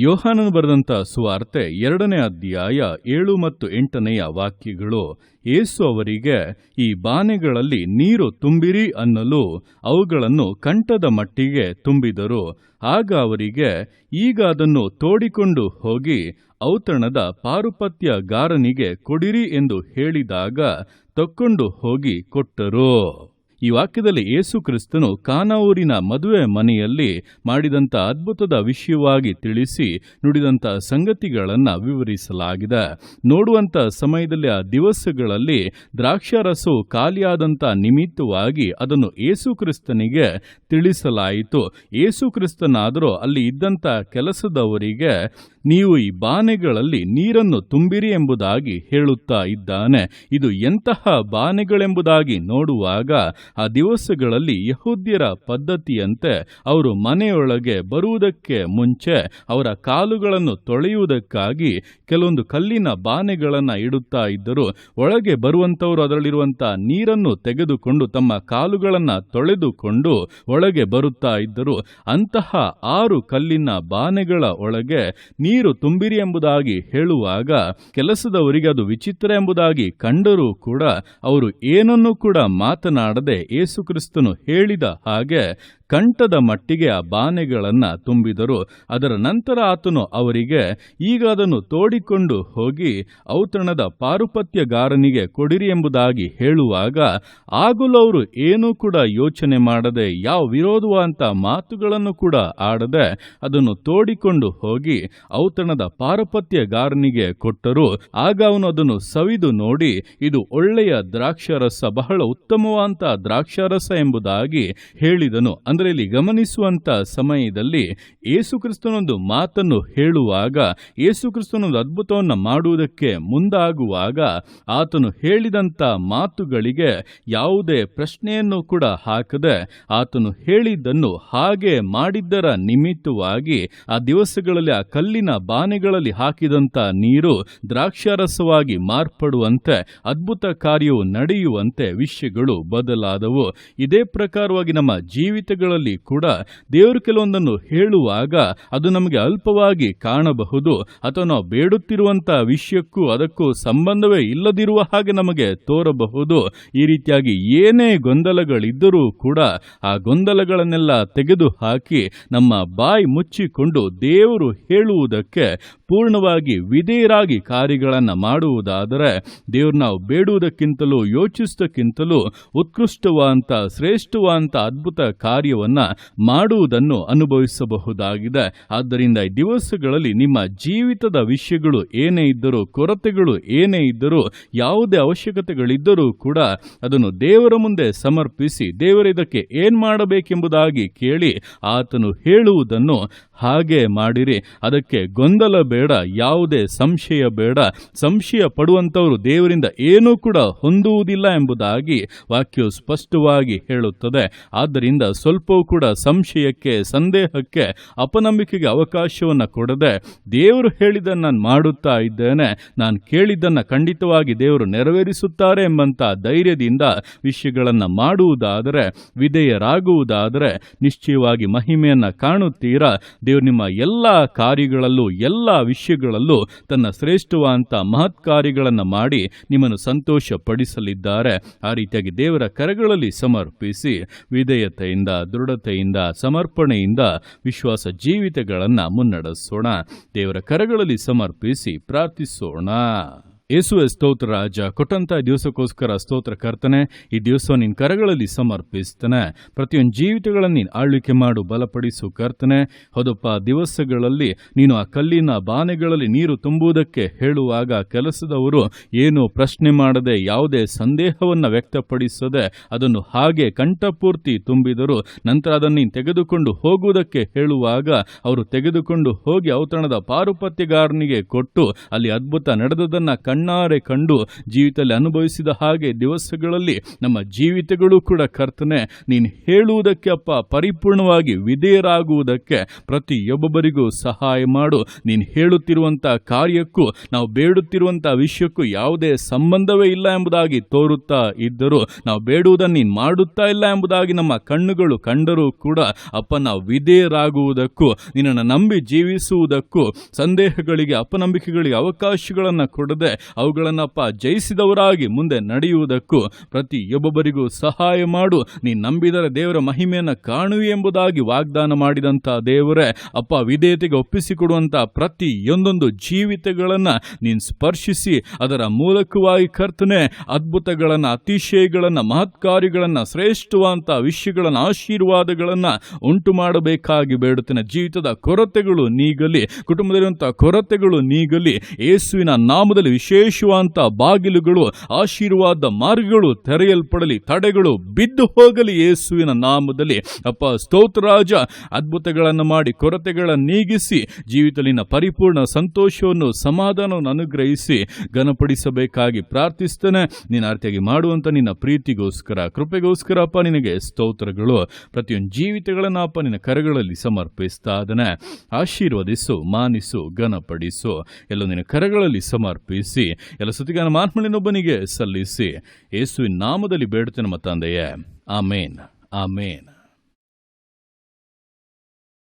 ಯೋಹಾನನು ಬರೆದಂಥ ಸುವಾರ್ತೆ ಎರಡನೇ ಅಧ್ಯಾಯ ಏಳು ಮತ್ತು ಎಂಟನೆಯ ವಾಕ್ಯಗಳು. ಏಸು ಅವರಿಗೆ, ಈ ಬಾನೆಗಳಲ್ಲಿ ನೀರು ತುಂಬಿರಿ ಅನ್ನಲು ಅವುಗಳನ್ನು ಕಂಠದ ಮಟ್ಟಿಗೆ ತುಂಬಿದರು. ಆಗ ಅವರಿಗೆ, ಈಗ ಅದನ್ನು ತೋಡಿಕೊಂಡು ಹೋಗಿ ಔತಣದ ಪಾರುಪತ್ಯಗಾರನಿಗೆ ಕೊಡಿರಿ ಎಂದು ಹೇಳಿದಾಗ ತಕ್ಕೊಂಡು ಹೋಗಿ ಕೊಟ್ಟರು. ಈ ವಾಕ್ಯದಲ್ಲಿ ಯೇಸು ಕ್ರಿಸ್ತನು ಕಾನಾವೂರಿನ ಮದುವೆ ಮನೆಯಲ್ಲಿ ಮಾಡಿದಂಥ ಅದ್ಭುತದ ವಿಷಯವಾಗಿ ತಿಳಿಸಿ ನುಡಿದಂಥ ಸಂಗತಿಗಳನ್ನು ವಿವರಿಸಲಾಗಿದೆ. ನೋಡುವಂಥ ಸಮಯದಲ್ಲಿ ಆ ದಿವಸಗಳಲ್ಲಿ ದ್ರಾಕ್ಷಾರಸವು ಖಾಲಿಯಾದಂಥ ನಿಮಿತ್ತವಾಗಿ ಅದನ್ನು ಯೇಸು ಕ್ರಿಸ್ತನಿಗೆ ತಿಳಿಸಲಾಯಿತು. ಯೇಸು ಕ್ರಿಸ್ತನಾದರೂ ಅಲ್ಲಿ ಇದ್ದಂಥ ಕೆಲಸದವರಿಗೆ ನೀವು ಈ ಬಾನೆಗಳಲ್ಲಿ ನೀರನ್ನು ತುಂಬಿರಿ ಎಂಬುದಾಗಿ ಹೇಳುತ್ತಾ ಇದ್ದಾನೆ. ಇದು ಎಂತಹ ಬಾನೆಗಳೆಂಬುದಾಗಿ ನೋಡುವಾಗ ಆ ದಿವಸಗಳಲ್ಲಿ ಯಹೂದ್ಯರ ಪದ್ಧತಿಯಂತೆ ಅವರು ಮನೆಯೊಳಗೆ ಬರುವುದಕ್ಕೆ ಮುಂಚೆ ಅವರ ಕಾಲುಗಳನ್ನು ತೊಳೆಯುವುದಕ್ಕಾಗಿ ಕೆಲವೊಂದು ಕಲ್ಲಿನ ಬಾನೆಗಳನ್ನು ಇಡುತ್ತಾ ಇದ್ದರು. ಒಳಗೆ ಬರುವಂಥವರು ಅದರಲ್ಲಿರುವಂಥ ನೀರನ್ನು ತೆಗೆದುಕೊಂಡು ತಮ್ಮ ಕಾಲುಗಳನ್ನು ತೊಳೆದುಕೊಂಡು ಒಳಗೆ ಬರುತ್ತಾ ಇದ್ದರು. ಅಂತಹ ಆರು ಕಲ್ಲಿನ ಬಾನೆಗಳ ಒಳಗೆ ನೀರು ತುಂಬಿರಿ ಎಂಬುದಾಗಿ ಹೇಳುವಾಗ ಕೆಲಸದವರಿಗೆ ಅದು ವಿಚಿತ್ರ ಎಂಬುದಾಗಿ ಕಂಡರೂ ಕೂಡ ಅವರು ಏನನ್ನೂ ಕೂಡ ಮಾತನಾಡದೆ ಯೇಸುಕ್ರಿಸ್ತನು ಹೇಳಿದ ಹಾಗೆ ಕಂಠದ ಮಟ್ಟಿಗೆ ಆ ಬಾನೆಗಳನ್ನ ತುಂಬಿದರು. ಅದರ ನಂತರ ಆತನು ಅವರಿಗೆ, ಈಗ ಅದನ್ನು ತೋಡಿಕೊಂಡು ಹೋಗಿ ಔತಣದ ಪಾರುಪತ್ಯಗಾರನಿಗೆ ಕೊಡಿರಿ ಎಂಬುದಾಗಿ ಹೇಳುವಾಗ, ಆಗಲೂ ಅವರು ಏನೂ ಕೂಡ ಯೋಚನೆ ಮಾಡದೆ, ಯಾವ ವಿರೋಧವಂತ ಮಾತುಗಳನ್ನು ಕೂಡ ಆಡದೆ ಅದನ್ನು ತೋಡಿಕೊಂಡು ಹೋಗಿ ಔತಣದ ಪಾರುಪತ್ಯಗಾರನಿಗೆ ಕೊಟ್ಟರು. ಆಗ ಅವನು ಅದನ್ನು ಸವಿದು ನೋಡಿ, ಇದು ಒಳ್ಳೆಯ ದ್ರಾಕ್ಷಾರಸ, ಬಹಳ ಉತ್ತಮವಾದಂತಹ ದ್ರಾಕ್ಷಾರಸ ಎಂಬುದಾಗಿ ಹೇಳಿದನು. ಅಂದ್ರೆ ಇಲ್ಲಿ ಗಮನಿಸುವಂಥ ಸಮಯದಲ್ಲಿ ಯೇಸುಕ್ರಿಸ್ತನೊಂದು ಮಾತನ್ನು ಹೇಳುವಾಗ ಯೇಸುಕ್ರಿಸ್ತನೊಂದು ಅದ್ಭುತವನ್ನು ಮಾಡುವುದಕ್ಕೆ ಮುಂದಾಗುವಾಗ ಆತನು ಹೇಳಿದಂತ ಮಾತುಗಳಿಗೆ ಯಾವುದೇ ಪ್ರಶ್ನೆಯನ್ನು ಕೂಡ ಹಾಕದೆ ಆತನು ಹೇಳಿದ್ದನ್ನು ಹಾಗೆ ಮಾಡಿದ್ದರ ನಿಮಿತ್ತವಾಗಿ ಆ ದಿವಸಗಳಲ್ಲಿ, ಆ ಕಲ್ಲಿನ ಬಾನೆಗಳಲ್ಲಿ ಹಾಕಿದಂತ ನೀರು ದ್ರಾಕ್ಷಾರಸವಾಗಿ ಮಾರ್ಪಡುವಂತೆ, ಅದ್ಭುತ ಕಾರ್ಯವು ನಡೆಯುವಂತೆ ವಿಷಯಗಳು ಬದಲಾದವು. ಇದೇ ಪ್ರಕಾರವಾಗಿ ನಮ್ಮ ಜೀವಿತಗಳಲ್ಲಿ ಕೂಡ ದೇವರು ಕೆಲವೊಂದನ್ನು ಹೇಳುವಾಗ ಅದು ನಮಗೆ ಅಲ್ಪವಾಗಿ ಕಾಣಬಹುದು. ಅಥವಾ ನಾವು ಬೇಡುತ್ತಿರುವಂತಹ ವಿಷಯಕ್ಕೂ ಅದಕ್ಕೂ ಸಂಬಂಧವೇ ಇಲ್ಲದಿರುವ ಹಾಗೆ ನಮಗೆ ತೋರಬಹುದು. ಈ ರೀತಿಯಾಗಿ ಏನೇ ಗೊಂದಲಗಳಿದ್ದರೂ ಕೂಡ ಆ ಗೊಂದಲಗಳನ್ನೆಲ್ಲ ತೆಗೆದು ಹಾಕಿ ನಮ್ಮ ಬಾಯಿ ಮುಚ್ಚಿಕೊಂಡು ದೇವರು ಹೇಳುವುದಕ್ಕೆ ಪೂರ್ಣವಾಗಿ ವಿಧೇಯರಾಗಿ ಕಾರ್ಯಗಳನ್ನು ಮಾಡುವುದಾದರೆ ದೇವ್ರು ನಾವು ಬೇಡುವುದಕ್ಕಿಂತಲೂ, ಯೋಚಿಸುವುದಕ್ಕಿಂತಲೂ ಉತ್ಕೃಷ್ಟವಾದಂಥ ಶ್ರೇಷ್ಠವಾದಂಥ ಅದ್ಭುತ ಕಾರ್ಯವನ್ನು ಮಾಡುವುದನ್ನು ಅನುಭವಿಸಬಹುದಾಗಿದೆ. ಆದ್ದರಿಂದ ಈ ದಿವಸಗಳಲ್ಲಿ ನಿಮ್ಮ ಜೀವಿತದ ವಿಷಯಗಳು ಏನೇ ಇದ್ದರೂ, ಕೊರತೆಗಳು ಏನೇ ಇದ್ದರೂ, ಯಾವುದೇ ಅವಶ್ಯಕತೆಗಳಿದ್ದರೂ ಕೂಡ ಅದನ್ನು ದೇವರ ಮುಂದೆ ಸಮರ್ಪಿಸಿ ದೇವರ ಇದಕ್ಕೆ ಏನು ಮಾಡಬೇಕೆಂಬುದಾಗಿ ಕೇಳಿ ಆತನು ಹೇಳುವುದನ್ನು ಹಾಗೆ ಮಾಡಿರಿ. ಅದಕ್ಕೆ ಗೊಂದಲ ಬೇಡ, ಯಾವುದೇ ಸಂಶಯ ಬೇಡ. ಸಂಶಯ ಪಡುವಂಥವರು ದೇವರಿಂದ ಏನೂ ಕೂಡ ಹೊಂದುವುದಿಲ್ಲ ಎಂಬುದಾಗಿ ವಾಕ್ಯವು ಸ್ಪಷ್ಟವಾಗಿ ಹೇಳುತ್ತದೆ. ಆದ್ದರಿಂದ ಸ್ವಲ್ಪವೂ ಕೂಡ ಸಂಶಯಕ್ಕೆ, ಸಂದೇಹಕ್ಕೆ ಅಪನಂಬಿಕೆಗೆ ಅವಕಾಶವನ್ನು ಕೊಡದೆ ದೇವರು ಹೇಳಿದ್ದನ್ನು ನಾನು ಮಾಡುತ್ತಾ ಇದ್ದೇನೆ. ನಾನು ಕೇಳಿದ್ದನ್ನು ಖಂಡಿತವಾಗಿ ದೇವರು ನೆರವೇರಿಸುತ್ತಾರೆ ಎಂಬಂಥ ಧೈರ್ಯದಿಂದ ವಿಷಯಗಳನ್ನು ಮಾಡುವುದಾದರೆ, ವಿಧೇಯರಾಗುವುದಾದರೆ ನಿಶ್ಚಯವಾಗಿ ಮಹಿಮೆಯನ್ನು ಕಾಣುತ್ತೀರಾ? ದೇವರು ನಿಮ್ಮ ಎಲ್ಲ ಕಾರ್ಯಗಳಲ್ಲೂ, ಎಲ್ಲ ವಿಷಯಗಳಲ್ಲೂ ತನ್ನ ಶ್ರೇಷ್ಠವಾದಂಥ ಮಹತ್ ಕಾರ್ಯಗಳನ್ನು ಮಾಡಿ ನಿಮ್ಮನ್ನು ಸಂತೋಷ ಪಡಿಸಲಿದ್ದಾರೆ ಆ ರೀತಿಯಾಗಿ ದೇವರ ಕರಗಳಲ್ಲಿ ಸಮರ್ಪಿಸಿ ವಿಧೇಯತೆಯಿಂದ, ದೃಢತೆಯಿಂದ, ಸಮರ್ಪಣೆಯಿಂದ ವಿಶ್ವಾಸ ಜೀವಿತಗಳನ್ನು ಮುನ್ನಡೆಸೋಣ. ದೇವರ ಕರಗಳಲ್ಲಿ ಸಮರ್ಪಿಸಿ ಪ್ರಾರ್ಥಿಸೋಣ. ಯೇಸುವೆ ಸ್ತೋತ್ರ ರಾಜ, ಕೊಟ್ಟಂತ ದಿವಸಕ್ಕೋಸ್ಕರ ಸ್ತೋತ್ರ ಕರ್ತನೆ, ಈ ದಿವಸ ನಿನ್ನ ಕರಗಳಲ್ಲಿ ಸಮರ್ಪಿಸ್ತಾನೆ. ಪ್ರತಿಯೊಂದು ಜೀವಿತಗಳನ್ನು ನೀನು ಆಳ್ವಿಕೆ ಮಾಡು, ಬಲಪಡಿಸು ಕರ್ತನೆ. ಹೌದಪ್ಪ, ದಿವಸಗಳಲ್ಲಿ ನೀನು ಆ ಕಲ್ಲಿನ ಬಾನೆಗಳಲ್ಲಿ ನೀರು ತುಂಬುವುದಕ್ಕೆ ಹೇಳುವಾಗ ಕೆಲಸದವರು ಏನು ಪ್ರಶ್ನೆ ಮಾಡದೆ, ಯಾವುದೇ ಸಂದೇಹವನ್ನು ವ್ಯಕ್ತಪಡಿಸದೆ ಅದನ್ನು ಹಾಗೆ ಕಂಠಪೂರ್ತಿ ತುಂಬಿದರು. ನಂತರ ಅದನ್ನು ನೀನು ತೆಗೆದುಕೊಂಡು ಹೋಗುವುದಕ್ಕೆ ಹೇಳುವಾಗ ಅವರು ತೆಗೆದುಕೊಂಡು ಹೋಗಿ ಔತಣದ ಪಾರುಪತ್ಯಗಾರನಿಗೆ ಕೊಟ್ಟು ಅಲ್ಲಿ ಅದ್ಭುತ ನಡೆದದನ್ನ ಕಣ್ಣಾರೆ ಕಂಡು ಜೀವಿತದಲ್ಲಿ ಅನುಭವಿಸಿದ ಹಾಗೆ ದಿವಸಗಳಲ್ಲಿ ನಮ್ಮ ಜೀವಿತಗಳು ಕೂಡ ಕರ್ತನೆ, ನೀನು ಹೇಳುವುದಕ್ಕೆ ಅಪ್ಪ ಪರಿಪೂರ್ಣವಾಗಿ ವಿಧೇಯರಾಗುವುದಕ್ಕೆ ಪ್ರತಿಯೊಬ್ಬೊಬ್ಬರಿಗೂ ಸಹಾಯ ಮಾಡು. ನೀನು ಹೇಳುತ್ತಿರುವಂಥ ಕಾರ್ಯಕ್ಕೂ ನಾವು ಬೇಡುತ್ತಿರುವಂಥ ವಿಷಯಕ್ಕೂ ಯಾವುದೇ ಸಂಬಂಧವೇ ಇಲ್ಲ ಎಂಬುದಾಗಿ ತೋರುತ್ತಾ ಇದ್ದರೂ ನಾವು ಬೇಡುವುದನ್ನು ನೀನು ಮಾಡುತ್ತಾ ಇಲ್ಲ ಎಂಬುದಾಗಿ ನಮ್ಮ ಕಣ್ಣುಗಳು ಕಂಡರೂ ಕೂಡ ಅಪ್ಪ ನಾವು ವಿಧೇಯರಾಗುವುದಕ್ಕೂ, ನಿನ್ನನ್ನು ನಂಬಿ ಜೀವಿಸುವುದಕ್ಕೂ, ಸಂದೇಹಗಳಿಗೆ, ಅಪನಂಬಿಕೆಗಳಿಗೆ ಅವಕಾಶಗಳನ್ನು ಕೊಡದೆ ಅವುಗಳನ್ನು ಅಪ್ಪ ಜಯಿಸಿದವರಾಗಿ ಮುಂದೆ ನಡೆಯುವುದಕ್ಕೂ ಪ್ರತಿಯೊಬ್ಬೊಬ್ಬರಿಗೂ ಸಹಾಯ ಮಾಡು. ನೀ ನಂಬಿದರೆ ದೇವರ ಮಹಿಮೆಯನ್ನು ಕಾಣು ಎಂಬುದಾಗಿ ವಾಗ್ದಾನ ಮಾಡಿದಂಥ ದೇವರೇ, ಅಪ್ಪ ವಿಧೇಯತೆಗೆ ಒಪ್ಪಿಸಿಕೊಡುವಂಥ ಪ್ರತಿಯೊಂದೊಂದು ಜೀವಿತಗಳನ್ನು ನೀನು ಸ್ಪರ್ಶಿಸಿ, ಅದರ ಮೂಲಕವಾಗಿ ಕರ್ತನೆ, ಅದ್ಭುತಗಳನ್ನು, ಅತಿಶಯಗಳನ್ನು, ಮಹತ್ಕಾರ್ಯಗಳನ್ನು, ಶ್ರೇಷ್ಠವಾದಂಥ ವಿಷಯಗಳನ್ನು, ಆಶೀರ್ವಾದಗಳನ್ನು ಉಂಟು ಮಾಡಬೇಕಾಗಿ ಬೇಡುತ್ತೇನೆ. ಜೀವಿತದ ಕೊರತೆಗಳು ನೀಗಲಿ, ಕುಟುಂಬದಲ್ಲಿರುವಂಥ ಕೊರತೆಗಳು ನೀಗಲಿ, ಯೇಸುವಿನ ನಾಮದಲ್ಲಿ ವಿಶೇಷವಾದಂಥ ಬಾಗಿಲುಗಳು, ಆಶೀರ್ವಾದ ಮಾರ್ಗಗಳು ತೆರೆಯಲ್ಪಡಲಿ, ತಡೆಗಳು ಬಿದ್ದು ಹೋಗಲಿ ಯೇಸುವಿನ ನಾಮದಲ್ಲಿ. ಅಪ್ಪ ಸ್ತೋತ್ರರಾಜ ಅದ್ಭುತಗಳನ್ನು ಮಾಡಿ ಕೊರತೆಗಳನ್ನು ನೀಗಿಸಿ ಜೀವಿತಲಿನ ಪರಿಪೂರ್ಣ ಸಂತೋಷವನ್ನು, ಸಮಾಧಾನವನ್ನು ಅನುಗ್ರಹಿಸಿ, ಘನಪಡಿಸಬೇಕಾಗಿ ಪ್ರಾರ್ಥಿಸ್ತೇನೆ. ನೀನು ಅರ್ಥಿಯಾಗಿ ಮಾಡುವಂಥ ನಿನ್ನ ಪ್ರೀತಿಗೋಸ್ಕರ, ಕೃಪೆಗೋಸ್ಕರ ಅಪ್ಪ, ನಿನಗೆ ಸ್ತೋತ್ರಗಳು. ಪ್ರತಿಯೊಂದು ಜೀವಿತಗಳನ್ನು ಅಪ್ಪ, ನಿನ್ನ ಕರಗಳಲ್ಲಿ ಸಮರ್ಪಿಸ್ತಾ ಅದನ್ನ ಆಶೀರ್ವದಿಸು, ಮಾನಿಸು, ಘನಪಡಿಸು. ಎಲ್ಲ ನಿನ್ನ ಕರಗಳಲ್ಲಿ ಸಮರ್ಪಿಸಿ ಎಲ್ಲ ಸುತ್ತಿಗಾನ ಮಾತ್ಮಳಿನೊಬ್ಬನಿಗೆ ಸಲ್ಲಿಸಿ. ಯೇಸುವಿನ ನಾಮದಲ್ಲಿ ಬೇಡುತ್ತೇನೆ ನಮ್ಮ ತಂದೆಯೇ. ಆಮೇನ್. ಆಮೇನ್.